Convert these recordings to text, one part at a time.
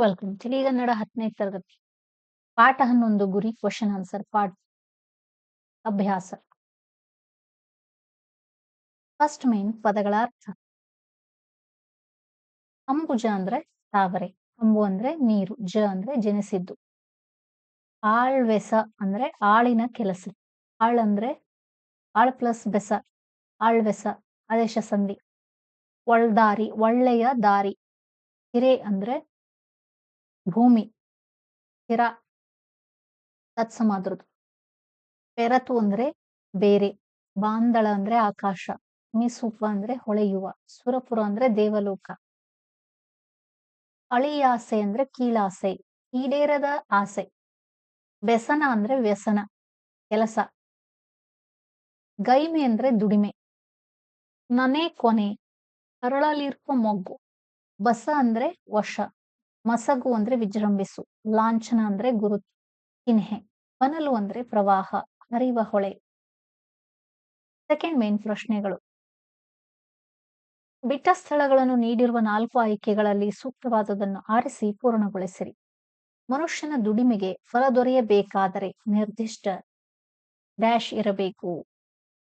Welcome ತಿಳಿಗನ್ನಡ ಹತ್ತನೇ ತರಗತಿ. ಪಾಠ ಹನ್ನೊಂದು, ಗುರಿ ಕ್ವಶನ್ ಆನ್ಸರ್ ಪಾಠ. ಅಭ್ಯಾಸ. ಫಸ್ಟ್ ಮೇನ್ ಪದಗಳ ಅರ್ಥ. ಅಂಬುಜ ಅಂದ್ರೆ ತಾವರೆ. ಅಂಬು ಅಂದ್ರೆ ನೀರು. ಜ ಅಂದ್ರೆ ಜನಿಸಿದ್ದು. ಆಳ್ವೆಸ ಅಂದ್ರೆ ಆಳಿನ ಕೆಲಸ. ಆಳ್ ಅಂದ್ರೆ ಆಳ್ ಪ್ಲಸ್ ಬೆಸ. ಆಳ್ವೆಸ ಆದೇಶ ಸಂಧಿ. ಒಳ್ದಾರಿ, ಒಳ್ಳೆಯ ದಾರಿ. ಹಿರೆ ಅಂದ್ರೆ ಭೂಮಿ ಸ್ಥಿರ ತತ್ಸಮಾದ್ರದ್ದು. ಪೆರತು ಅಂದ್ರೆ ಬೇರೆ, ಬಾಂದಳ ಅಂದ್ರೆ ಆಕಾಶ, ಮಿಸುಪ ಅಂದ್ರೆ ಹೊಳೆಯುವ ಸುರಪುರ ಅಂದ್ರೆ ದೇವಲೋಕ. ಅಳಿಯಾಸೆ ಅಂದ್ರೆ ಕೀಳಾಸೆ, ಈಡೇರದ ಆಸೆ. ವ್ಯಸನ ಅಂದ್ರೆ ವ್ಯಸನ, ಕೆಲಸ. ಗೈಮೆ ಅಂದ್ರೆ ದುಡಿಮೆ. ನನೆ ಕೊನೆ ಅರಳಲಿರುವ ಮೊಗ್ಗು, ಬಸ ಅಂದ್ರೆ ವಶ. ಮಸಗು ಅಂದ್ರೆ ವಿಜೃಂಭಿಸು, ಲಾಂಛನ ಅಂದ್ರೆ ಗುರು ಚಿಹ್ನೆ ಬನಲು ಅಂದ್ರೆ ಪ್ರವಾಹ, ಹರಿವ ಹೊಳೆ. ಸೆಕೆಂಡ್ ಮೇನ್ ಪ್ರಶ್ನೆಗಳು. ಬಿಟ್ಟ ಸ್ಥಳಗಳನ್ನು ನೀಡಿರುವ ನಾಲ್ಕು ಆಯ್ಕೆಗಳಲ್ಲಿ ಸೂಕ್ತವಾದದನ್ನು ಆರಿಸಿ ಪೂರ್ಣಗೊಳಿಸಿರಿ. ಮನುಷ್ಯನ ದುಡಿಮೆಗೆ ಫಲ ದೊರೆಯಬೇಕಾದರೆ ನಿರ್ದಿಷ್ಟ ಡ್ಯಾಶ್ ಇರಬೇಕು,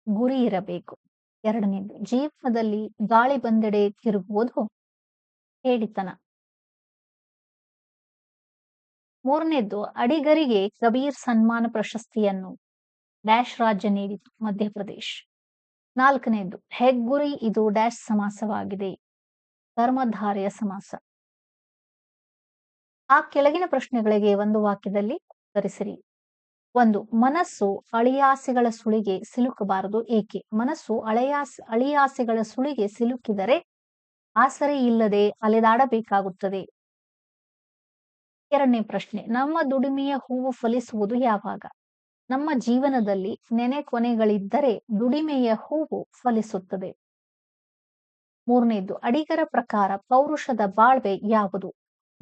ಗುರಿ ಇರಬೇಕು. ಎರಡನೇದು, ಜೀವನದಲ್ಲಿ ಗಾಳಿ ಬಂದೆಡೆ ತಿರುಗುವುದು, ಹೇಳಿತನ. ಮೂರನೇದ್ದು, ಅಡಿಗರಿಗೆ ಕಬೀರ್ ಸನ್ಮಾನ ಪ್ರಶಸ್ತಿಯನ್ನು ಡ್ಯಾಶ್ ರಾಜ್ಯ ನೀಡಿತು, ಮಧ್ಯಪ್ರದೇಶ್. ನಾಲ್ಕನೇದ್ದು, ಹೆಗ್ಗುರಿ ಇದು ಡ್ಯಾಶ್ ಸಮಾಸವಾಗಿದೆ, ಧರ್ಮಧಾರೆಯ ಸಮಾಸ. ಆ ಕೆಳಗಿನ ಪ್ರಶ್ನೆಗಳಿಗೆ ಒಂದು ವಾಕ್ಯದಲ್ಲಿ ಉತ್ತರಿಸಿರಿ. ಒಂದು, ಮನಸ್ಸು ಅಳಿಯಾಸೆಗಳ ಸುಳಿಗೆ ಸಿಲುಕಬಾರದು, ಏಕೆ? ಮನಸ್ಸು ಅಳೆಯಾಸ, ಅಳಿಯಾಸೆಗಳ ಸುಳಿಗೆ ಸಿಲುಕಿದರೆ ಆಸರೆ ಇಲ್ಲದೆ ಅಲೆದಾಡಬೇಕಾಗುತ್ತದೆ. ಎರಡನೇ ಪ್ರಶ್ನೆ, ನಮ್ಮ ದುಡಿಮೆಯ ಹೂವು ಫಲಿಸುವುದು ಯಾವಾಗ? ನಮ್ಮ ಜೀವನದಲ್ಲಿ ನೆನೆ ಕೊನೆಗಳಿದ್ದರೆ ದುಡಿಮೆಯ ಹೂವು ಫಲಿಸುತ್ತದೆ. ಮೂರನೇದು, ಅಡಿಗರ ಪ್ರಕಾರ ಪೌರುಷದ ಬಾಳ್ವೆ ಯಾವುದು?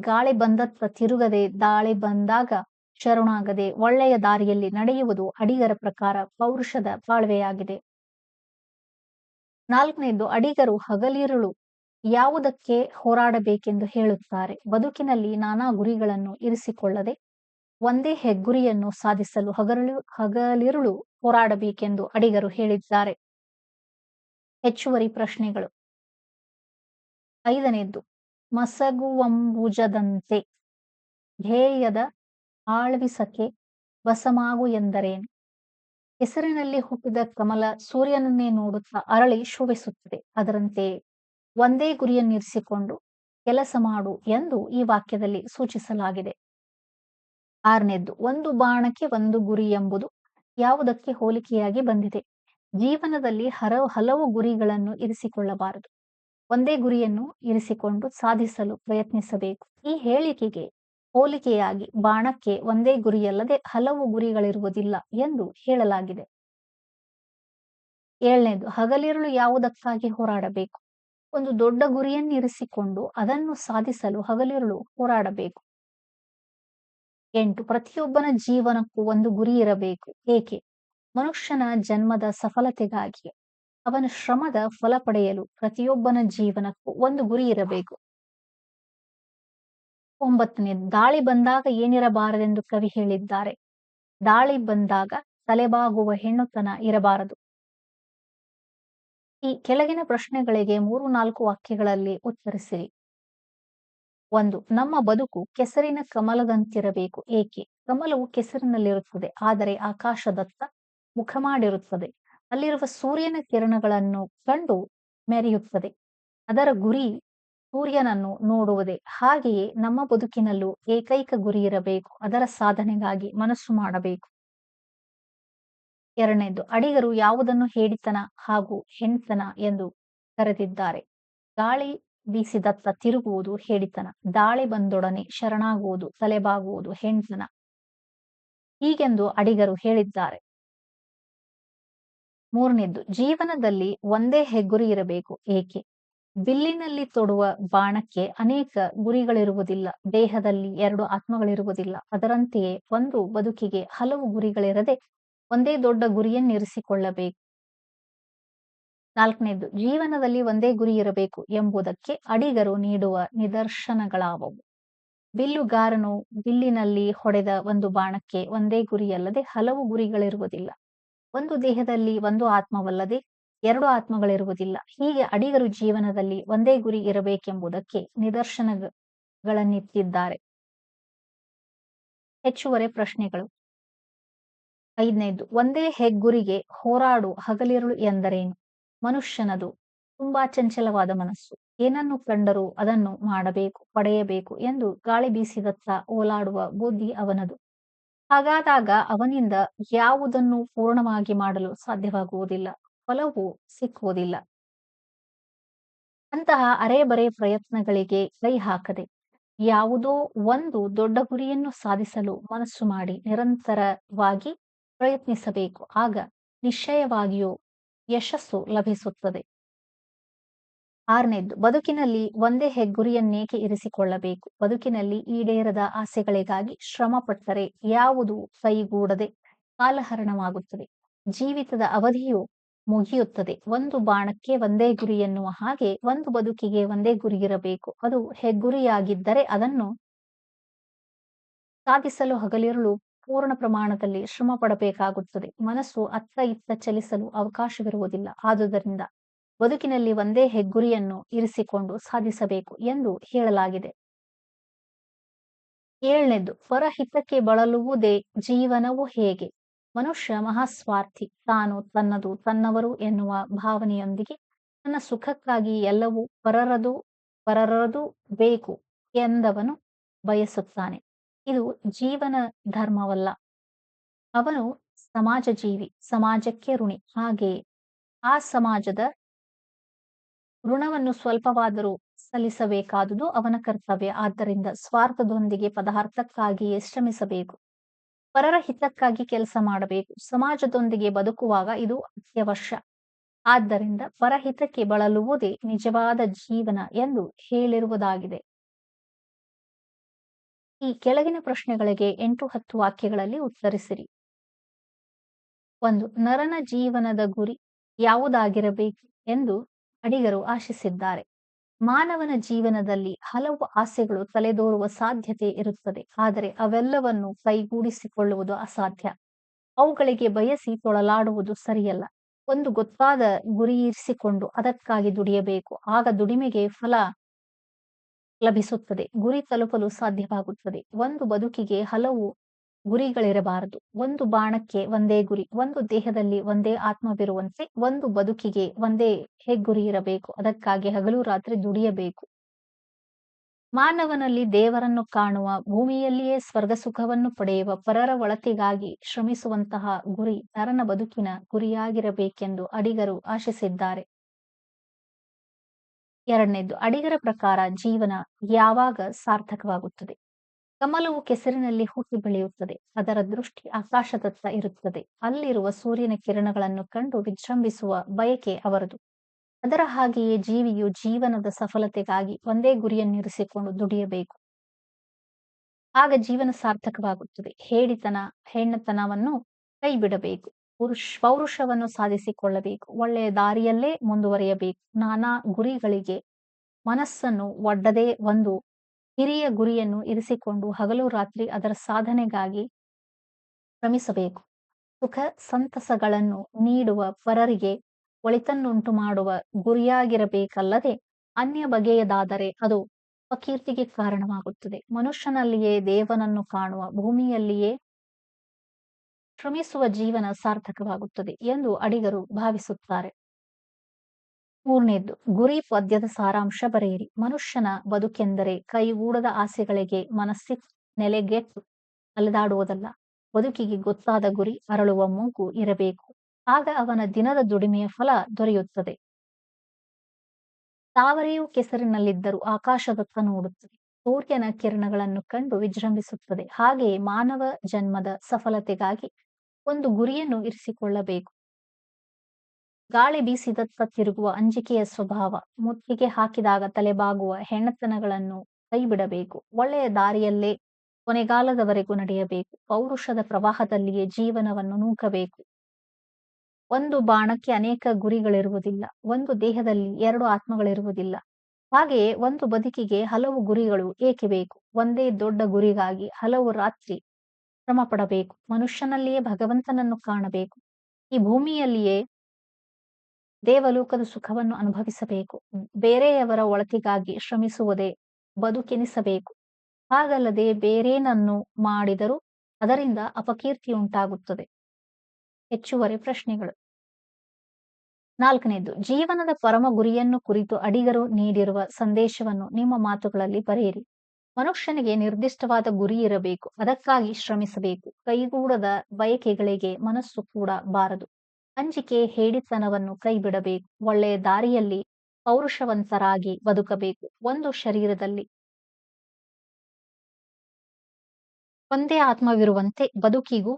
ಗಾಳಿ ಬಂದತ್ವ ತಿರುಗದೆ ದಾಳಿ ಬಂದಾಗ ಶರಣಾಗದೆ ಒಳ್ಳೆಯ ದಾರಿಯಲ್ಲಿ ನಡೆಯುವುದು ಅಡಿಗರ ಪ್ರಕಾರ ಪೌರುಷದ ಬಾಳ್ವೆಯಾಗಿದೆ. ನಾಲ್ಕನೇದು, ಅಡಿಗರು ಹಗಲಿರುಳು ಯಾವುದಕ್ಕೆ ಹೋರಾಡಬೇಕೆಂದು ಹೇಳುತ್ತಾರೆ. ಬದುಕಿನಲ್ಲಿ ನಾನಾ ಗುರಿಗಳನ್ನು ಇರಿಸಿಕೊಳ್ಳದೆ ಒಂದೇ ಹೆಗ್ಗುರಿಯನ್ನು ಸಾಧಿಸಲು ಹಗಲು ಹಗಲಿರುಳು ಹೋರಾಡಬೇಕೆಂದು ಅಡಿಗರು ಹೇಳಿದ್ದಾರೆ. ಹೆಚ್ಚುವರಿ ಪ್ರಶ್ನೆಗಳು. ಐದನೇದ್ದು, ಮಸಗುವಂಬುಜದಂತೆ ಧ್ಯೇಯದ ಆಳ್ವಿಸಕೆ ಬಸಮಾಗು ಎಂದರೇನು? ಹೆಸರಿನಲ್ಲಿ ಹುಟ್ಟಿದ ಕಮಲ ಸೂರ್ಯನನ್ನೇ ನೋಡುತ್ತಾ ಅರಳಿ ಶೋಭಿಸುತ್ತದೆ. ಅದರಂತೆ ಒಂದೇ ಗುರಿಯನ್ನಿರಿಸಿಕೊಂಡು ಕೆಲಸ ಮಾಡು ಎಂದು ಈ ವಾಕ್ಯದಲ್ಲಿ ಸೂಚಿಸಲಾಗಿದೆ. ಆರನೇದ್ದು, ಒಂದು ಬಾಣಕ್ಕೆ ಒಂದು ಗುರಿ ಎಂಬುದು ಯಾವುದಕ್ಕೆ ಹೋಲಿಕೆಯಾಗಿ ಬಂದಿದೆ? ಜೀವನದಲ್ಲಿ ಹರ, ಹಲವು ಗುರಿಗಳನ್ನು ಇರಿಸಿಕೊಳ್ಳಬಾರದು. ಒಂದೇ ಗುರಿಯನ್ನು ಇರಿಸಿಕೊಂಡು ಸಾಧಿಸಲು ಪ್ರಯತ್ನಿಸಬೇಕು. ಈ ಹೇಳಿಕೆಗೆ ಹೋಲಿಕೆಯಾಗಿ ಬಾಣಕ್ಕೆ ಒಂದೇ ಗುರಿಯಲ್ಲದೆ ಹಲವು ಗುರಿಗಳಿರುವುದಿಲ್ಲ ಎಂದು ಹೇಳಲಾಗಿದೆ. ಏಳನೇದು, ಹಗಲಿರುಳು ಯಾವುದಕ್ಕಾಗಿ ಹೋರಾಡಬೇಕು? ಒಂದು ದೊಡ್ಡ ಗುರಿಯನ್ನಿರಿಸಿಕೊಂಡು ಅದನ್ನು ಸಾಧಿಸಲು ಹಗಲಿರುಳು ಹೋರಾಡಬೇಕು. ಎಂಟು, ಪ್ರತಿಯೊಬ್ಬನ ಜೀವನಕ್ಕೂ ಒಂದು ಗುರಿ ಇರಬೇಕು. ಏಕೆ? ಮನುಷ್ಯನ ಜನ್ಮದ ಸಫಲತೆಗಾಗಿ. ಅವನ ಶ್ರಮದ ಫಲ ಪಡೆಯಲು ಪ್ರತಿಯೊಬ್ಬನ ಜೀವನಕ್ಕೂ ಒಂದು ಗುರಿ ಇರಬೇಕು. ಒಂಬತ್ತನೇ, ದಾಳಿ ಬಂದಾಗ ಏನಿರಬಾರದೆಂದು ಕವಿ ಹೇಳಿದ್ದಾರೆ. ದಾಳಿ ಬಂದಾಗ ತಲೆಬಾಗುವ ಹೆಣ್ಣುತನ ಇರಬಾರದು. ಈ ಕೆಳಗಿನ ಪ್ರಶ್ನೆಗಳಿಗೆ ಮೂರು, ನಾಲ್ಕು ವಾಕ್ಯಗಳಲ್ಲಿ ಉತ್ತರಿಸಿರಿ. ಒಂದು, ನಮ್ಮ ಬದುಕು ಕೆಸರಿನ ಕಮಲದಂತಿರಬೇಕು. ಏಕೆ? ಕಮಲವು ಕೆಸರಿನಲ್ಲಿರುತ್ತದೆ, ಆದರೆ ಆಕಾಶದತ್ತ ಮುಖ ಮಾಡಿರುತ್ತದೆ ಅಲ್ಲಿರುವ ಸೂರ್ಯನ ಕಿರಣಗಳನ್ನು ಕಂಡು ಮೆರೆಯುತ್ತದೆ. ಅದರ ಗುರಿ ಸೂರ್ಯನನ್ನು ನೋಡುವುದೇ. ಹಾಗೆಯೇ ನಮ್ಮ ಬದುಕಿನಲ್ಲೂ ಏಕೈಕ ಗುರಿ ಇರಬೇಕು. ಅದರ ಸಾಧನೆಗಾಗಿ ಮನಸ್ಸು ಮಾಡಬೇಕು. ಎರಡನೇದು, ಅಡಿಗರು ಯಾವುದನ್ನು ಹೇಡಿತನ ಹಾಗೂ ಹೆಣ್ತನ ಎಂದು ಕರೆದಿದ್ದಾರೆ. ಗಾಳಿ ಬೀಸಿದತ್ತ ತಿರುಗುವುದು ಹೇಡಿತನ ದಾಳಿ ಬಂದೊಡನೆ ಶರಣಾಗುವುದು, ತಲೆಬಾಗುವುದು ಹೆಣ್ತನ. ಹೀಗೆಂದು ಅಡಿಗರು ಹೇಳಿದ್ದಾರೆ. ಮೂರನೇದ್ದು ಜೀವನದಲ್ಲಿ ಒಂದೇ ಹೆಗ್ಗುರಿ ಇರಬೇಕು, ಏಕೆ? ಬಿಲ್ಲಿನಲ್ಲಿ ತೊಡುವ ಬಾಣಕ್ಕೆ ಅನೇಕ ಗುರಿಗಳಿರುವುದಿಲ್ಲ, ದೇಹದಲ್ಲಿ ಎರಡು ಆತ್ಮಗಳಿರುವುದಿಲ್ಲ, ಅದರಂತೆಯೇ ಒಂದು ಬದುಕಿಗೆ ಹಲವು ಗುರಿಗಳಿರದೆ ಒಂದೇ ದೊಡ್ಡ ಗುರಿಯನ್ನಿರಿಸಿಕೊಳ್ಳಬೇಕು ನಾಲ್ಕನೇದು, ಜೀವನದಲ್ಲಿ ಒಂದೇ ಗುರಿ ಇರಬೇಕು ಎಂಬುದಕ್ಕೆ ಅಡಿಗರು ನೀಡುವ ನಿದರ್ಶನಗಳಾವವು. ಬಿಲ್ಲುಗಾರನು ಬಿಲ್ಲಿನಲ್ಲಿ ಹೊಡೆದ ಒಂದು ಬಾಣಕ್ಕೆ ಒಂದೇ ಗುರಿಯಲ್ಲದೆ ಹಲವು ಗುರಿಗಳಿರುವುದಿಲ್ಲ. ಒಂದು ದೇಹದಲ್ಲಿ ಒಂದು ಆತ್ಮವಲ್ಲದೆ ಎರಡು ಆತ್ಮಗಳಿರುವುದಿಲ್ಲ. ಹೀಗೆ ಅಡಿಗರು ಜೀವನದಲ್ಲಿ ಒಂದೇ ಗುರಿ ಇರಬೇಕೆಂಬುದಕ್ಕೆ ನಿದರ್ಶನಗಳನ್ನಿತ್ತಿದ್ದಾರೆ ಹೆಚ್ಚುವರಿ ಪ್ರಶ್ನೆಗಳು. ಐದನೇದು, ಒಂದೇ ಹೆಗ್ಗುರಿಗೆ ಹೋರಾಡು ಹಗಲಿರುಳು ಎಂದರೇನು? ಮನುಷ್ಯನದು, ತುಂಬಾ ಚಂಚಲವಾದ ಮನಸ್ಸು. ಏನನ್ನು ಕಂಡರೂ ಅದನ್ನು ಮಾಡಬೇಕು, ಪಡೆಯಬೇಕು ಎಂದು ಗಾಳಿ ಬೀಸಿದತ್ತ ಓಲಾಡುವ ಬುದ್ಧಿ ಅವನದು. ಹಾಗಾದಾಗ ಅವನಿಂದ ಯಾವುದನ್ನು ಪೂರ್ಣವಾಗಿ ಮಾಡಲು ಸಾಧ್ಯವಾಗುವುದಿಲ್ಲ, ಫಲವು ಸಿಕ್ಕುವುದಿಲ್ಲ. ಅಂತಹ ಅರೆಬರೆ ಪ್ರಯತ್ನಗಳಿಗೆ ಕೈ ಹಾಕದೆ, ಯಾವುದೋ ಒಂದು ದೊಡ್ಡ ಗುರಿಯನ್ನು ಸಾಧಿಸಲು ಮನಸ್ಸು ಮಾಡಿ ನಿರಂತರವಾಗಿ ಪ್ರಯತ್ನಿಸಬೇಕು. ಆಗ ನಿಶ್ಚಯವಾಗಿಯೂ ಯಶಸ್ಸು ಲಭಿಸುತ್ತದೆ. ಆರನೇದ್ದು ಬದುಕಿನಲ್ಲಿ ಒಂದೇ ಹೆಗ್ಗುರಿಯನ್ನೇಕೆ ಇರಿಸಿಕೊಳ್ಳಬೇಕು? ಬದುಕಿನಲ್ಲಿ ಈಡೇರದ ಆಸೆಗಳಿಗಾಗಿ ಶ್ರಮ ಪಟ್ಟರೆ ಯಾವುದು ಕೈಗೂಡದೆ ಕಾಲಹರಣವಾಗುತ್ತದೆ. ಜೀವಿತದ ಅವಧಿಯು ಮುಗಿಯುತ್ತದೆ. ಒಂದು ಬಾಣಕ್ಕೆ ಒಂದೇ ಗುರಿ ಎನ್ನುವ ಹಾಗೆ ಒಂದು ಬದುಕಿಗೆ ಒಂದೇ ಗುರಿ ಇರಬೇಕು ಅದು ಹೆಗ್ಗುರಿಯಾಗಿದ್ದರೆ ಅದನ್ನು ಸಾಧಿಸಲು ಹಗಲಿರುಳು ಪೂರ್ಣ ಪ್ರಮಾಣದಲ್ಲಿ ಶ್ರಮ ಪಡಬೇಕಾಗುತ್ತದೆ. ಮನಸ್ಸು ಅತ್ತ ಇತ್ತ ಚಲಿಸಲು ಅವಕಾಶವಿರುವುದಿಲ್ಲ. ಆದುದರಿಂದ ಬದುಕಿನಲ್ಲಿ ಒಂದೇ ಹೆಗ್ಗುರಿಯನ್ನು ಇರಿಸಿಕೊಂಡು ಸಾಧಿಸಬೇಕು ಎಂದು ಹೇಳಲಾಗಿದೆ. ಏಳನೇದು ಪರಹಿತಕ್ಕೆ ಬಳಲುವುದೇ ಜೀವನವು ಹೇಗೆ? ಮನುಷ್ಯ ಮಹಾಸ್ವಾರ್ಥಿ. ತಾನು ತನ್ನದು ತನ್ನವರು ಎನ್ನುವ ಭಾವನೆಯೊಂದಿಗೆ ತನ್ನ ಸುಖಕ್ಕಾಗಿ ಎಲ್ಲವೂ ಪರರದು ಪರರದು ಬೇಕು ಎಂದವನು ಬಯಸುತ್ತಾನೆ. ಇದು ಜೀವನ ಧರ್ಮವಲ್ಲ. ಅವನು ಸಮಾಜ ಜೀವಿ, ಸಮಾಜಕ್ಕೆ ಋಣಿ. ಹಾಗೆ ಆ ಸಮಾಜದ ಋಣವನ್ನು ಸ್ವಲ್ಪವಾದರೂ ಸಲ್ಲಿಸಬೇಕಾದುದು ಅವನ ಕರ್ತವ್ಯ. ಆದ್ದರಿಂದ ಸ್ವಾರ್ಥದೊಂದಿಗೆ ಪದಾರ್ಥಕ್ಕಾಗಿಯೇ ಶ್ರಮಿಸಬೇಕು. ಪರರ ಹಿತಕ್ಕಾಗಿ ಕೆಲಸ ಮಾಡಬೇಕು. ಸಮಾಜದೊಂದಿಗೆ ಬದುಕುವಾಗ ಇದು ಅತ್ಯವಶ್ಯ. ಆದ್ದರಿಂದ ಪರಹಿತಕ್ಕೆ ಬಳಲುವುದೇ ನಿಜವಾದ ಜೀವನ ಎಂದು ಹೇಳಿರುವುದಾಗಿದೆ. ಈ ಕೆಳಗಿನ ಪ್ರಶ್ನೆಗಳಿಗೆ ಎಂಟು ಹತ್ತು ವಾಕ್ಯಗಳಲ್ಲಿ ಉತ್ತರಿಸಿರಿ. ಒಂದು, ನರನ ಜೀವನದ ಗುರಿ ಯಾವುದಾಗಿರಬೇಕು ಎಂದು ಅಡಿಗರು ಆಶಿಸಿದ್ದಾರೆ. ಮಾನವನ ಜೀವನದಲ್ಲಿ ಹಲವು ಆಸೆಗಳು ತಲೆದೋರುವ ಸಾಧ್ಯತೆ ಇರುತ್ತದೆ, ಆದರೆ ಅವೆಲ್ಲವನ್ನು ಕೈಗೂಡಿಸಿಕೊಳ್ಳುವುದು ಅಸಾಧ್ಯ. ಅವುಗಳಿಗೆ ಬಯಸಿ ತೊಳಲಾಡುವುದು ಸರಿಯಲ್ಲ. ಒಂದು ಗೊತ್ತಾದ ಗುರಿಯಿರಿಸಿಕೊಂಡು ಅದಕ್ಕಾಗಿ ದುಡಿಯಬೇಕು, ಆಗ ದುಡಿಮೆಗೆ ಫಲ ಲಭಿಸುತ್ತದೆ. ಗುರಿ ತಲುಪಲು ಸಾಧ್ಯವಾಗುತ್ತದೆ. ಒಂದು ಬದುಕಿಗೆ ಹಲವು ಗುರಿಗಳಿರಬಾರದು. ಒಂದು ಬಾಣಕ್ಕೆ ಒಂದೇ ಗುರಿ, ಒಂದು ದೇಹದಲ್ಲಿ ಒಂದೇ ಆತ್ಮವಿರುವಂತೆ ಒಂದು ಬದುಕಿಗೆ ಒಂದೇ ಹೆಗ್ಗುರಿ ಇರಬೇಕು. ಅದಕ್ಕಾಗಿ ಹಗಲು ರಾತ್ರಿ ದುಡಿಯಬೇಕು. ಮಾನವನಲ್ಲಿ ದೇವರನ್ನು ಕಾಣುವ, ಭೂಮಿಯಲ್ಲಿಯೇ ಸ್ವರ್ಗ ಸುಖವನ್ನು ಪಡೆಯುವ, ಪರರ ಒಳತಿಗಾಗಿ ಶ್ರಮಿಸುವಂತಹ ಗುರಿ ನರನ ಬದುಕಿನ ಗುರಿಯಾಗಿರಬೇಕೆಂದು ಅಡಿಗರು ಆಶಿಸಿದ್ದಾರೆ. ಎರಡನೇದು, ಅಡಿಗರ ಪ್ರಕಾರ ಜೀವನ ಯಾವಾಗ ಸಾರ್ಥಕವಾಗುತ್ತದೆ? ಕಮಲವು ಕೆಸರಿನಲ್ಲಿ ಹುಟ್ಟಿ ಬೆಳೆಯುತ್ತದೆ, ಅದರ ದೃಷ್ಟಿ ಆಕಾಶದತ್ತ ಇರುತ್ತದೆ, ಅಲ್ಲಿರುವ ಸೂರ್ಯನ ಕಿರಣಗಳನ್ನು ಕಂಡು ವಿಜೃಂಭಿಸುವ ಬಯಕೆ ಅವರದು. ಅದರ ಹಾಗೆಯೇ ಜೀವಿಯು ಜೀವನದ ಸಫಲತೆಗಾಗಿ ಒಂದೇ ಗುರಿಯನ್ನಿರಿಸಿಕೊಂಡು ದುಡಿಯಬೇಕು. ಆಗ ಜೀವನ ಸಾರ್ಥಕವಾಗುತ್ತದೆ ಹೇಡಿತನ ಹೆಣ್ಣತನವನ್ನು ಕೈ ಬಿಡಬೇಕು ಪುರುಷ, ಪೌರುಷವನ್ನು ಸಾಧಿಸಿಕೊಳ್ಳಬೇಕು. ಒಳ್ಳೆಯ ದಾರಿಯಲ್ಲೇ ಮುಂದುವರಿಯಬೇಕು. ನಾನಾ ಗುರಿಗಳಿಗೆ ಮನಸ್ಸನ್ನು ಒಡ್ಡದೆ ಒಂದು ಹಿರಿಯ ಗುರಿಯನ್ನು ಇರಿಸಿಕೊಂಡು ಹಗಲು ರಾತ್ರಿ ಅದರ ಸಾಧನೆಗಾಗಿ ಶ್ರಮಿಸಬೇಕು. ಸುಖ ಸಂತಸಗಳನ್ನು ನೀಡುವ ಪರರಿಗೆ ಒಳಿತನ್ನುಂಟು ಮಾಡುವ ಗುರಿಯಾಗಿರಬೇಕಲ್ಲದೆ ಅನ್ಯ ಬಗೆಯದಾದರೆ ಅದು ಅಕೀರ್ತಿಗೆ ಕಾರಣವಾಗುತ್ತದೆ. ಮನುಷ್ಯನಲ್ಲಿಯೇ ದೇವನನ್ನು ಕಾಣುವ ಭೂಮಿಯಲ್ಲಿಯೇ ಶ್ರಮಿಸುವ ಜೀವನ ಸಾರ್ಥಕವಾಗುತ್ತದೆ ಎಂದು ಅಡಿಗರು ಭಾವಿಸುತ್ತಾರೆ. ಮೂರನೇದ್ದು ಗುರಿ ಪದ್ಯದ ಸಾರಾಂಶ ಬರೆಯಿರಿ. ಮನುಷ್ಯನ ಬದುಕೆಂದರೆ ಕೈಗೂಡದ ಆಸೆಗಳಿಗೆ ಮನಸ್ಸಿ ನೆಲೆಗೆಟ್ಟು ಅಲೆದಾಡುವುದಲ್ಲ. ಬದುಕಿಗೆ ಗೊತ್ತಾದ ಗುರಿ ಅರಳುವ ಮೂಗು ಇರಬೇಕು. ಆಗ ಅವನ ದಿನದ ದುಡಿಮೆಯ ಫಲ ದೊರೆಯುತ್ತದೆ. ತಾವರೆಯು ಕೆಸರಿನಲ್ಲಿದ್ದರೂ ಆಕಾಶದತ್ತ ನೋಡುತ್ತದೆ. ಸೂರ್ಯನ ಕಿರಣಗಳನ್ನು ಕಂಡು ವಿಜೃಂಭಿಸುತ್ತದೆ. ಹಾಗೆಯೇ ಮಾನವ ಜನ್ಮದ ಸಫಲತೆಗಾಗಿ ಒಂದು ಗುರಿಯನ್ನು ಇರಿಸಿಕೊಳ್ಳಬೇಕು. ಗಾಳಿ ಬೀಸಿದತ್ತ ತಿರುಗುವ ಅಂಜಿಕೆಯ ಸ್ವಭಾವ, ಮುತ್ತಿಗೆ ಹಾಕಿದಾಗ ತಲೆಬಾಗುವ ಹೆಣ್ಣತನಗಳನ್ನು ಕೈಬಿಡಬೇಕು. ಒಳ್ಳೆಯ ದಾರಿಯಲ್ಲೇ ಕೊನೆಗಾಲದವರೆಗೂ ನಡೆಯಬೇಕು. ಪೌರುಷದ ಪ್ರವಾಹದಲ್ಲಿಯೇ ಜೀವನವನ್ನು ನೂಕಬೇಕು. ಒಂದು ಬಾಣಕ್ಕೆ ಅನೇಕ ಗುರಿಗಳಿರುವುದಿಲ್ಲ. ಒಂದು ದೇಹದಲ್ಲಿ ಎರಡು ಆತ್ಮಗಳಿರುವುದಿಲ್ಲ. ಹಾಗೆಯೇ ಒಂದು ಬದುಕಿಗೆ ಹಲವು ಗುರಿಗಳು ಏಕೆ ಬೇಕು? ಒಂದೇ ದೊಡ್ಡ ಗುರಿಗಾಗಿ ಹಲವು ರಾತ್ರಿ ಶ್ರಮ ಪಡಬೇಕು, ಮನುಷ್ಯನಲ್ಲಿಯೇ ಭಗವಂತನನ್ನು ಕಾಣಬೇಕು, ಈ ಭೂಮಿಯಲ್ಲಿಯೇ ದೇವಲೋಕದ ಸುಖವನ್ನು ಅನುಭವಿಸಬೇಕು, ಬೇರೆಯವರ ಒಳತಿಗಾಗಿ ಶ್ರಮಿಸುವುದೇ ಬದುಕೆನಿಸಬೇಕು. ಹಾಗಲ್ಲದೆ ಬೇರೇನನ್ನು ಮಾಡಿದರೂ ಅದರಿಂದ ಅಪಕೀರ್ತಿ ಉಂಟಾಗುತ್ತದೆ. ಹೆಚ್ಚುವರಿ ಪ್ರಶ್ನೆಗಳು. ನಾಲ್ಕನೇದು, ಜೀವನದ ಪರಮ ಗುರಿಯನ್ನು ಕುರಿತು ಅಡಿಗರು ನೀಡಿರುವ ಸಂದೇಶವನ್ನು ನಿಮ್ಮ ಮಾತುಗಳಲ್ಲಿ ಬರೆಯಿರಿ. ಮನುಷ್ಯನಿಗೆ ನಿರ್ದಿಷ್ಟವಾದ ಗುರಿ ಇರಬೇಕು, ಅದಕ್ಕಾಗಿ ಶ್ರಮಿಸಬೇಕು. ಕೈಗೂಡದ ಬಯಕೆಗಳಿಗೆ ಮನಸ್ಸು ಕೂಡ ಬಾರದು. ಅಂಜಿಕೆ ಹೇಡಿತನವನ್ನು ಕೈಬಿಡಬೇಕು. ಒಳ್ಳೆಯ ದಾರಿಯಲ್ಲಿ ಪೌರುಷವಂತರಾಗಿ ಬದುಕಬೇಕು. ಒಂದು ಶರೀರದಲ್ಲಿ ಒಂದೇ ಆತ್ಮವಿರುವಂತೆ ಬದುಕಿಗೂ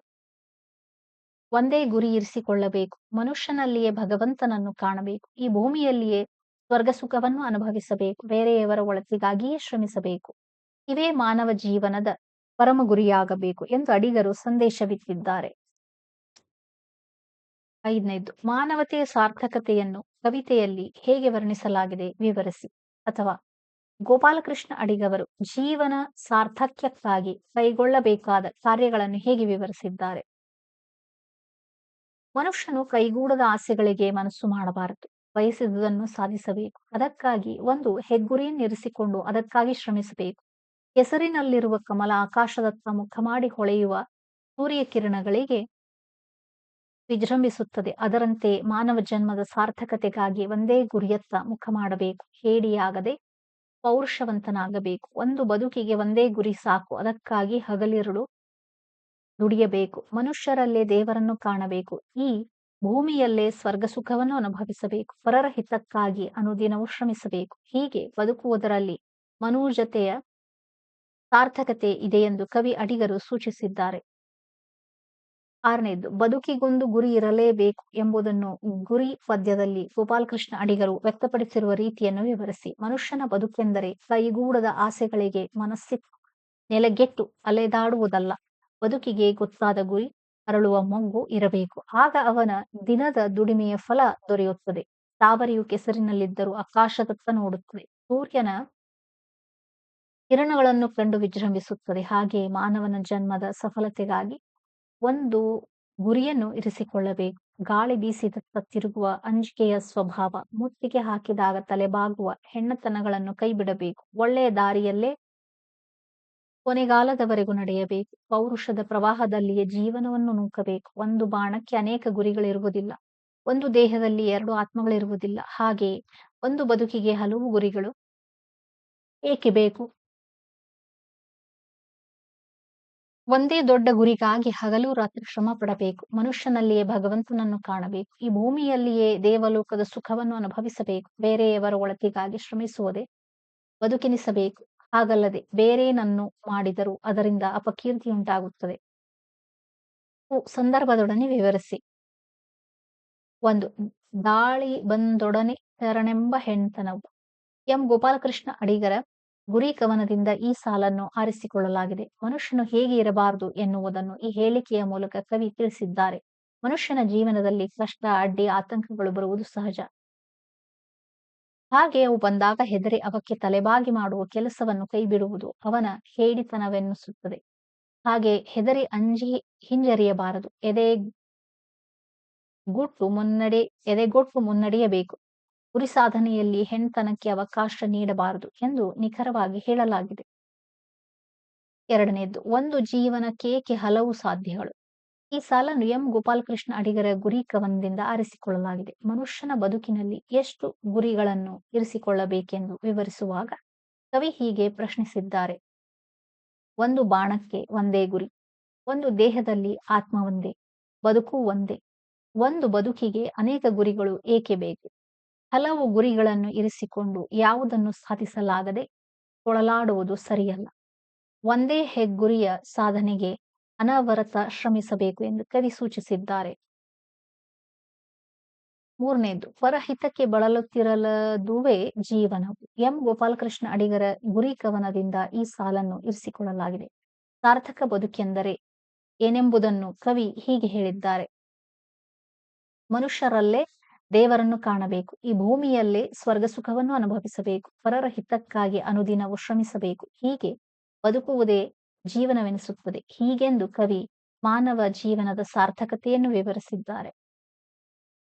ಒಂದೇ ಗುರಿ ಇರಿಸಿಕೊಳ್ಳಬೇಕು. ಮನುಷ್ಯನಲ್ಲಿಯೇ ಭಗವಂತನನ್ನು ಕಾಣಬೇಕು. ಈ ಭೂಮಿಯಲ್ಲಿಯೇ ಸ್ವರ್ಗ ಸುಖವನ್ನು ಅನುಭವಿಸಬೇಕು. ಬೇರೆಯವರ ಒಳತಿಗಾಗಿಯೇ ಶ್ರಮಿಸಬೇಕು. ಇವೇ ಮಾನವ ಜೀವನದ ಪರಮ ಗುರಿಯಾಗಬೇಕು ಎಂದು ಅಡಿಗರು ಸಂದೇಶವಿತ್ತಿದ್ದಾರೆ ಐದನೇದು, ಮಾನವತೆಯ ಸಾರ್ಥಕತೆಯನ್ನು ಕವಿತೆಯಲ್ಲಿ ಹೇಗೆ ವರ್ಣಿಸಲಾಗಿದೆ ವಿವರಿಸಿ. ಅಥವಾ, ಗೋಪಾಲಕೃಷ್ಣ ಅಡಿಗವರು ಜೀವನ ಸಾರ್ಥಕ್ಯಕ್ಕಾಗಿ ಕೈಗೊಳ್ಳಬೇಕಾದ ಕಾರ್ಯಗಳನ್ನು ಹೇಗೆ ವಿವರಿಸಿದ್ದಾರೆ? ಮನುಷ್ಯನು ಕೈಗೂಡದ ಆಸೆಗಳಿಗೆ ಮನಸ್ಸು ಮಾಡಬಾರದು, ಬಯಸಿದುದನ್ನು ಸಾಧಿಸಬೇಕು. ಅದಕ್ಕಾಗಿ ಒಂದು ಹೆಗ್ಗುರಿಯನ್ನಿರಿಸಿಕೊಂಡು ಅದಕ್ಕಾಗಿ ಶ್ರಮಿಸಬೇಕು. ಹೆಸರಿನಲ್ಲಿರುವ ಕಮಲ ಆಕಾಶದತ್ತ ಮುಖ ಮಾಡಿ ಹೊಳೆಯುವ ಸೂರ್ಯ ಕಿರಣಗಳಿಗೆ ವಿಜೃಂಭಿಸುತ್ತದೆ. ಅದರಂತೆ ಮಾನವ ಜನ್ಮದ ಸಾರ್ಥಕತೆಗಾಗಿ ಒಂದೇ ಗುರಿಯತ್ತ ಮುಖ ಮಾಡಬೇಕು. ಹೇಡಿಯಾಗದೆ ಪೌರುಷವಂತನಾಗಬೇಕು. ಒಂದು ಬದುಕಿಗೆ ಒಂದೇ ಗುರಿ ಸಾಕು. ಅದಕ್ಕಾಗಿ ಹಗಲಿರುಳು ದುಡಿಯಬೇಕು. ಮನುಷ್ಯರಲ್ಲೇ ದೇವರನ್ನು ಕಾಣಬೇಕು. ಈ ಭೂಮಿಯಲ್ಲೇ ಸ್ವರ್ಗ ಸುಖವನ್ನು ಅನುಭವಿಸಬೇಕು. ಪರರ ಹಿತಕ್ಕಾಗಿ ಅನುದಿನವೂ ಶ್ರಮಿಸಬೇಕು. ಹೀಗೆ ಬದುಕುವುದರಲ್ಲಿ ಮನೋಜತೆಯ ಸಾರ್ಥಕತೆ ಇದೆ ಎಂದು ಕವಿ ಅಡಿಗರು ಸೂಚಿಸಿದ್ದಾರೆ. ಆರನೇದು, ಬದುಕಿಗೊಂದು ಗುರಿ ಇರಲೇಬೇಕು ಎಂಬುದನ್ನು ಗುರಿ ಪದ್ಯದಲ್ಲಿ ಗೋಪಾಲಕೃಷ್ಣ ಅಡಿಗರು ವ್ಯಕ್ತಪಡಿಸಿರುವ ರೀತಿಯನ್ನು ವಿವರಿಸಿ. ಮನುಷ್ಯನ ಬದುಕೆಂದರೆ ಕೈಗೂಡದ ಆಸೆಗಳಿಗೆ ಮನಸ್ಸಿಟ್ಟು ನೆಲೆಗೆಟ್ಟು ಅಲೆದಾಡುವುದಲ್ಲ. ಬದುಕಿಗೆ ಗೊತ್ತಾದ ಗುರಿ ಅರಳುವ ಮೊಗ್ಗು ಇರಬೇಕು. ಆಗ ಅವನ ದಿನದ ದುಡಿಮೆಯ ಫಲ ದೊರೆಯುತ್ತದೆ. ತಾವರಿಯು ಕೆಸರಿನಲ್ಲಿದ್ದರೂ ಆಕಾಶದತ್ತ ನೋಡುತ್ತದೆ. ಸೂರ್ಯನ ಕಿರಣಗಳನ್ನು ಕಂಡು ವಿಜೃಂಭಿಸುತ್ತದೆ. ಹಾಗೆ ಮಾನವನ ಜನ್ಮದ ಸಫಲತೆಗಾಗಿ ಒಂದು ಗುರಿಯನ್ನು ಇರಿಸಿಕೊಳ್ಳಬೇಕು. ಗಾಳಿ ಬೀಸಿದತ್ತ ತಿರುಗುವ ಅಂಜಿಕೆಯ ಸ್ವಭಾವ, ಮುತ್ತಿಗೆ ಹಾಕಿದಾಗ ತಲೆಬಾಗುವ ಹೆಣ್ಣತನಗಳನ್ನು ಕೈಬಿಡಬೇಕು. ಒಳ್ಳೆಯ ದಾರಿಯಲ್ಲೇ ಕೊನೆಗಾಲದವರೆಗೂ ನಡೆಯಬೇಕು. ಪೌರುಷದ ಪ್ರವಾಹದಲ್ಲಿಯೇ ಜೀವನವನ್ನು ನೂಕಬೇಕು ಒಂದು ಬಾಣಕ್ಕೆ ಅನೇಕ ಗುರಿಗಳಿರುವುದಿಲ್ಲ. ಒಂದು ದೇಹದಲ್ಲಿ ಎರಡು ಆತ್ಮಗಳಿರುವುದಿಲ್ಲ. ಹಾಗೆ ಒಂದು ಬದುಕಿಗೆ ಹಲವು ಗುರಿಗಳು ಏಕೆ ಬೇಕು? ಒಂದೇ ದೊಡ್ಡ ಗುರಿಗಾಗಿ ಹಗಲು ರಾತ್ರಿ ಶ್ರಮ ಪಡಬೇಕು. ಮನುಷ್ಯನಲ್ಲಿಯೇ ಭಗವಂತನನ್ನು ಕಾಣಬೇಕು. ಈ ಭೂಮಿಯಲ್ಲಿಯೇ ದೇವಲೋಕದ ಸುಖವನ್ನು ಅನುಭವಿಸಬೇಕು. ಬೇರೆಯವರ ಒಳಕೆಗಾಗಿ ಶ್ರಮಿಸುವುದೇ ಬದುಕೆನಿಸಬೇಕು. ಹಾಗಲ್ಲದೆ ಬೇರೇನನ್ನು ಮಾಡಿದರೂ ಅದರಿಂದ ಅಪಕೀರ್ತಿ ಉಂಟಾಗುತ್ತದೆ. ಸಂದರ್ಭದೊಡನೆ ವಿವರಿಸಿ. ಒಂದು ದಾಳಿ ಬಂದೊಡನೆ ಶರಣೆಂಬ ಹೆಣ್ತನವು ಎಂ. ಗೋಪಾಲಕೃಷ್ಣ ಅಡಿಗರ ಗುರಿ ಕವನದಿಂದ ಈ ಸಾಲನ್ನು ಆರಿಸಿಕೊಳ್ಳಲಾಗಿದೆ. ಮನುಷ್ಯನು ಹೇಗೆ ಇರಬಾರದು ಎನ್ನುವುದನ್ನು ಈ ಹೇಳಿಕೆಯ ಮೂಲಕ ಕವಿ ತಿಳಿಸಿದ್ದಾರೆ. ಮನುಷ್ಯನ ಜೀವನದಲ್ಲಿ ಕಷ್ಟ, ಅಡ್ಡಿ, ಆತಂಕಗಳು ಬರುವುದು ಸಹಜ. ಹಾಗೆ ಅವು ಬಂದಾಗ ಹೆದರಿ ಅವಕ್ಕೆ ತಲೆಬಾಗಿ ಮಾಡುವ ಕೆಲಸವನ್ನು ಕೈಬಿಡುವುದು ಅವನ ಹೇಡಿತನವೆನ್ನಿಸುತ್ತದೆ ಹಾಗೆ ಹೆದರಿ ಅಂಜಿ ಹಿಂಜರಿಯಬಾರದು. ಎದೆ ಗುಟ್ಟು ಮುನ್ನಡೆ ಎದೆಗೊಟ್ಟು ಮುನ್ನಡೆಯಬೇಕು. ಗುರಿ ಸಾಧನೆಯಲ್ಲಿ ಹೆಣ್ತನಕ್ಕೆ ಅವಕಾಶ ನೀಡಬಾರದು ಎಂದು ನಿಖರವಾಗಿ ಹೇಳಲಾಗಿದೆ. ಎರಡನೇದು, ಒಂದು ಜೀವನಕ್ಕೇಕೆ ಹಲವು ಸಾಧ್ಯಗಳು? ಈ ಸಾಲನ್ನು ಎಂ. ಗೋಪಾಲಕೃಷ್ಣ ಅಡಿಗರ ಗುರಿ ಕವನದಿಂದ ಆರಿಸಿಕೊಳ್ಳಲಾಗಿದೆ. ಮನುಷ್ಯನ ಬದುಕಿನಲ್ಲಿ ಎಷ್ಟು ಗುರಿಗಳನ್ನು ಇರಿಸಿಕೊಳ್ಳಬೇಕೆಂದು ವಿವರಿಸುವಾಗ ಕವಿ ಹೀಗೆ ಪ್ರಶ್ನಿಸಿದ್ದಾರೆ. ಒಂದು ಬಾಣಕ್ಕೆ ಒಂದೇ ಗುರಿ, ಒಂದು ದೇಹದಲ್ಲಿ ಆತ್ಮ ಒಂದೇ, ಬದುಕು ಒಂದೇ, ಒಂದು ಬದುಕಿಗೆ ಅನೇಕ ಗುರಿಗಳು ಏಕೆ ಬೇಕು? ಹಲವು ಗುರಿಗಳನ್ನು ಇರಿಸಿಕೊಂಡು ಯಾವುದನ್ನು ಸಾಧಿಸಲಾಗದೆ ಕೊಳಲಾಡುವುದು ಸರಿಯಲ್ಲ. ಒಂದೇ ಹೆಗ್ಗುರಿಯ ಸಾಧನೆಗೆ ಅನವರತ ಶ್ರಮಿಸಬೇಕು ಎಂದು ಕವಿ ಸೂಚಿಸಿದ್ದಾರೆ. ಮೂರನೇದು ಪರಹಿತಕ್ಕೆ ಬಳಲುತ್ತಿರಲದುವೇ ಜೀವನವು. ಎಂ. ಗೋಪಾಲಕೃಷ್ಣ ಅಡಿಗರ ಗುರಿ ಕವನದಿಂದ ಈ ಸಾಲನ್ನು ಇರಿಸಿಕೊಳ್ಳಲಾಗಿದೆ. ಸಾರ್ಥಕ ಬದುಕೆಂದರೆ ಏನೆಂಬುದನ್ನು ಕವಿ ಹೀಗೆ ಹೇಳಿದ್ದಾರೆ. ಮನುಷ್ಯರಲ್ಲೇ ದೇವರನ್ನು ಕಾಣಬೇಕು. ಈ ಭೂಮಿಯಲ್ಲೇ ಸ್ವರ್ಗ ಸುಖವನ್ನು ಅನುಭವಿಸಬೇಕು. ಪರರ ಹಿತಕ್ಕಾಗಿ ಅನುದಿನವು ಶ್ರಮಿಸಬೇಕು. ಹೀಗೆ ಬದುಕುವುದೇ ಜೀವನವೆನಿಸುತ್ತದೆ. ಹೀಗೆಂದು ಕವಿ ಮಾನವ ಜೀವನದ ಸಾರ್ಥಕತೆಯನ್ನು ವಿವರಿಸಿದ್ದಾರೆ.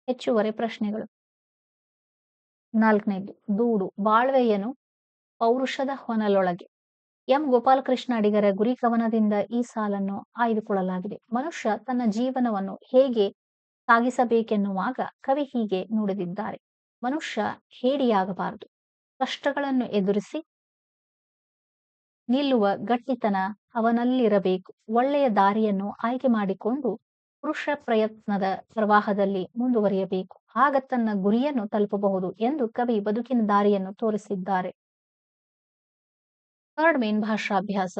ಹೆಚ್ಚುವರಿ ಪ್ರಶ್ನೆಗಳು. ನಾಲ್ಕನೇದು ದೂಡು ಬಾಳ್ವೆಯನು ಪೌರುಷದ ಹೊನಲೊಳಗೆ. ಎಂ. ಗೋಪಾಲಕೃಷ್ಣ ಅಡಿಗರ ಗುರಿ ಕವನದಿಂದ ಈ ಸಾಲನ್ನು ಆಯ್ದುಕೊಳ್ಳಲಾಗಿದೆ. ಮನುಷ್ಯ ತನ್ನ ಜೀವನವನ್ನು ಹೇಗೆ ಸಾಗಿಸಬೇಕೆನ್ನುವಾಗ ಕವಿ ಹೀಗೆ ನುಡಿದಿದ್ದಾರೆ. ಮನುಷ್ಯ ಹೇಡಿಯಾಗಬಾರದು. ಕಷ್ಟಗಳನ್ನು ಎದುರಿಸಿ ನಿಲ್ಲುವ ಗಟ್ಟಿತನ ಅವನಲ್ಲಿರಬೇಕು. ಒಳ್ಳೆಯ ದಾರಿಯನ್ನು ಆಯ್ಕೆ ಮಾಡಿಕೊಂಡು ಪುರುಷ ಪ್ರಯತ್ನದ ಪ್ರವಾಹದಲ್ಲಿ ಮುಂದುವರಿಯಬೇಕು. ಆಗ ತನ್ನ ಗುರಿಯನ್ನು ತಲುಪಬಹುದು ಎಂದು ಕವಿ ಬದುಕಿನ ದಾರಿಯನ್ನು ತೋರಿಸಿದ್ದಾರೆ. ಥರ್ಡ್ ಮೇನ್ ಭಾಷಾಭ್ಯಾಸ.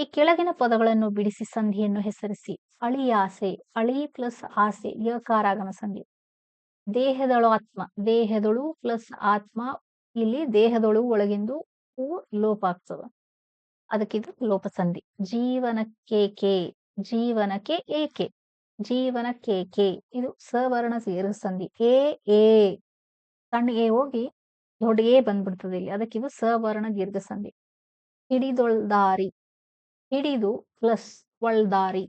ಈ ಕೆಳಗಿನ ಪದಗಳನ್ನು ಬಿಡಿಸಿ ಸಂಧಿಯನ್ನು ಹೆಸರಿಸಿ. ಅಳಿ ಆಸೆ, ಅಳಿ ಪ್ಲಸ್ ಆಸೆ ಯಕಾರಾಗಮ ಸಂಧಿ. ದೇಹದಳು ಆತ್ಮ, ದೇಹದಳು ಪ್ಲಸ್ ಆತ್ಮ, ಇಲ್ಲಿ ದೇಹದಳು ಒಳಗಿಂದು ಹೂ ಲೋಪ ಆಗ್ತದ ಅದಕ್ಕಿದು ಲೋಪ ಸಂಧಿ. ಜೀವನಕ್ಕೆ ಜೀವನಕ್ಕೆ ಏಕೆ, ಜೀವನಕ್ಕೆ ಇದು ಸವರ್ಣ ಸೇರು ಸಂಧಿ. ಎ ಎ, ಸಣ್ಣ ಎ ಹೋಗಿ ದೊಡ್ಡ ಎ ಬಂದ್ಬಿಡ್ತದೆ ಇಲ್ಲಿ. ಅದಕ್ಕಿದು ಸವರ್ಣ ದೀರ್ಘ ಸಂಧಿ. ಹಿಡಿದೊಳ್ದಾರಿ ಹಿಡಿದು ಪ್ಲಸ್ ಒಳ್ದಾರಿ.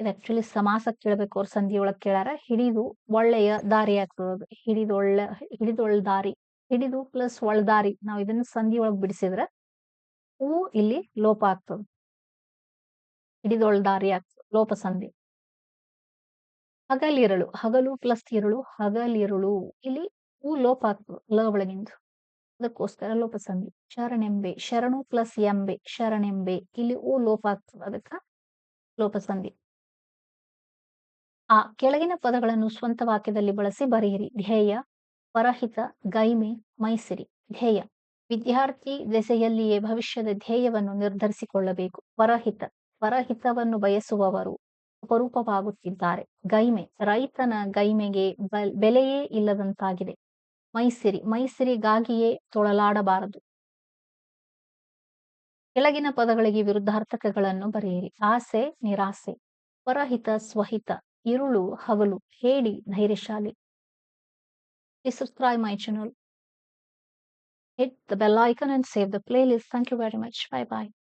ಇದು ಆಕ್ಚುಲಿ ಸಮಾಸ ಕೇಳಬೇಕು ಅವ್ರ ಸಂಧಿ ಒಳಗೆ ಕೇಳಾರ ಹಿಡಿದು ಒಳ್ಳೆಯ ದಾರಿ ಆಗ್ತದ ಅದು. ಒಳ್ಳೆ ಹಿಡಿದೊಳ್ ದಾರಿ ಹಿಡಿದು ಪ್ಲಸ್ ಒಳ್ದಾರಿ. ನಾವು ಇದನ್ನ ಸಂಧಿ ಒಳಗೆ ಬಿಡಿಸಿದ್ರೆ ಹೂ ಇಲ್ಲಿ ಲೋಪ ಆಗ್ತದ. ಹಿಡಿದೊಳ್ ದಾರಿ ಆಗ್ತದೆ. ಲೋಪ ಸಂಧಿ. ಹಗಲಿರಳು. ಹಗಲು ಪ್ಲಸ್ ಇರಳು ಹಗಲಿರುಳು. ಇಲ್ಲಿ ಹೂ ಲೋಪ ಆಗ್ತದೆ. ಲ ಒಳಗಿಂದು. ಅದಕ್ಕೋಸ್ಕರ ಲೋಪ ಸಂಧಿ ಶರಣೆಂಬೆ, ಶರಣು ಪ್ಲಸ್ ಎಂಬೆ, ಶರಣೆಂಬೆ. ಇಲ್ಲಿ ಓ ಲೋಪ ಆಗ್ತದೆ ಅದಕ್ಕ ಲೋಪ ಸಂಧಿ ಆ ಕೆಳಗಿನ ಪದಗಳನ್ನು ಸ್ವಂತ ವಾಕ್ಯದಲ್ಲಿ ಬಳಸಿ ಬರೆಯಿರಿ. ಧ್ಯೇಯ, ಪರಹಿತ, ಗೈಮೆ, ಮೈಸಿರಿ. ಧ್ಯೇಯ, ವಿದ್ಯಾರ್ಥಿ ದೆಸೆಯಲ್ಲಿಯೇ ಭವಿಷ್ಯದ ಧ್ಯೇಯವನ್ನು ನಿರ್ಧರಿಸಿಕೊಳ್ಳಬೇಕು. ಪರಹಿತ, ಪರಹಿತವನ್ನು ಬಯಸುವವರು ಅಪರೂಪವಾಗುತ್ತಿದ್ದಾರೆ. ಗೈಮೆ, ರೈತನ ಗೈಮೆಗೆ ಬಲ್- ಬೆಲೆಯೇ ಇಲ್ಲದಂತಾಗಿದೆ. ಮೈಸಿರಿ, ಮೈಸಿರಿಗಾಗಿಯೇ ತೊಳಲಾಡಬಾರದು ಕೆಳಗಿನ ಪದಗಳಿಗೆ ವಿರುದ್ಧಾರ್ಥಕಗಳನ್ನು ಬರೆಯಿರಿ. ಆಸೆ, ನಿರಾಸೆ, ಪರಹಿತ, ಸ್ವಹಿತ, ಇರುಳು ಹವಲು ಹೇಳಿ, ಧೈರ್ಯಶಾಲಿ. My channel hit the bell icon and save the playlist thank you very much bye bye